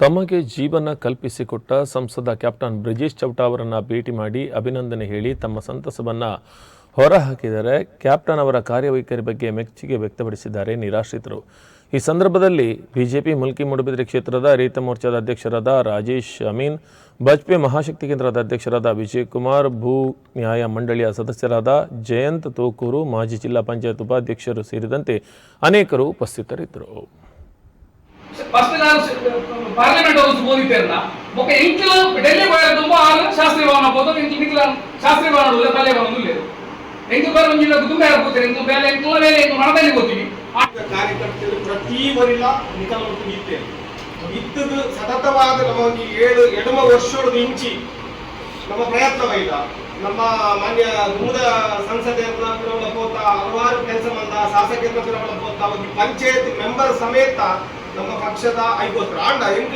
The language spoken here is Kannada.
ತಮಗೆ ಜೀವನ ಕಲ್ಪಿಸಿಕೊಟ್ಟ ಸಂಸದ ಕ್ಯಾಪ್ಟನ್ ಬ್ರಿಜೇಶ್ ಚೌಟಾ ಅವರನ್ನು ಭೇಟಿ ಮಾಡಿ ಅಭಿನಂದನೆ ಹೇಳಿ ತಮ್ಮ ಸಂತಸವನ್ನು ಹೊರಹಾಕಿದರೆ ಕ್ಯಾಪ್ಟನ್ ಅವರ ಕಾರ್ಯವೈಖರಿ ಬಗ್ಗೆ ಮೆಚ್ಚುಗೆ ವ್ಯಕ್ತಪಡಿಸಿದ್ದಾರೆ ನಿರಾಶ್ರಿತರು. ಈ ಸಂದರ್ಭದಲ್ಲಿ ಬಿಜೆಪಿ ಮುಲ್ಕಿ ಮೂಡುಬಿದಿರೆ ಕ್ಷೇತ್ರದ ರೈತ ಮೋರ್ಚಾದ ಅಧ್ಯಕ್ಷರಾದ ರಾಜೇಶ್ ಅಮೀನ್ ಬಜ್ಪೆ ಮಹಾಶಕ್ತಿ ಕೇಂದ್ರದ ಅಧ್ಯಕ್ಷರಾದ ವಿಜಯಕುಮಾರ್, ಭೂ ನ್ಯಾಯ ಮಂಡಳಿಯ ಸದಸ್ಯರಾದ ಜಯಂತ್ ತೋಕೂರು, ಮಾಜಿ ಜಿಲ್ಲಾ ಪಂಚಾಯತ್ ಉಪಾಧ್ಯಕ್ಷರು ಸೇರಿದಂತೆ ಅನೇಕರು ಉಪಸ್ಥಿತರಿದ್ದರು. ಫಸ್ಟ್ ನಾನು ಪಾರ್ಲಿಮೆಂಟ್ ಹೌಸ್ ಓದಿದ್ದೇರಲ್ಲ ಒಕ್ಕ ಇಂಕ್ಲು ಡೆಲ್ಲಿ ಬಾಯ ತುಂಬ ಆಗ ಶಾಸ್ತ್ರೀಯ ಭವನ ಹೋದ ಇಂಕ್ಲು ಇಂಕ್ಲ ಶಾಸ್ತ್ರೀಯ ಭವನ ಉಳ್ಳೆ ಪಲ್ಯ ಭವನ ಉಳ್ಳೇದು ಎಂಟು ಬಾರ ಮುಂಜಿನ ತುಂಬ ಹಾಕೋತಾರೆ ಇಂಕ್ಲು ಮೇಲೆ ಎಂಟು ಮೇಲೆ ಎಂಟು ಹಣದಲ್ಲಿ ಹೋಗ್ತೀವಿ ಕಾರ್ಯಕರ್ತರು ಪ್ರತಿ ವರಿಲ ನಿಕಲ್ಮಂತು ನೀತ್ತೇನೆ ಇದ್ದದು ಸತತವಾದ ನಮ್ಮ ಏಳು, ಎಡಮ ವರ್ಷದ ಇಂಚಿ. ನಮ್ಮ ಪ್ರಯತ್ನವೈದ ನಮ್ಮ ಮಾನ್ಯ ಮೂಲ ಸಂಸದೆಯನ್ನ ಪಿರವಳ ಪೋತ, ಹಲವಾರು ಕೆಲಸ ಮಂದ ಶಾಸಕರನ್ನ ಪಿರವಳ ಪೋತ, ಒಂದು ಪಂಚಾಯತ್ ಮೆಂಬರ್ ಸಮೇತ ನಮ್ಮ ಪಕ್ಷದ ಐವತ್ತು ಆಂಡ ಎಂಟ್ಲ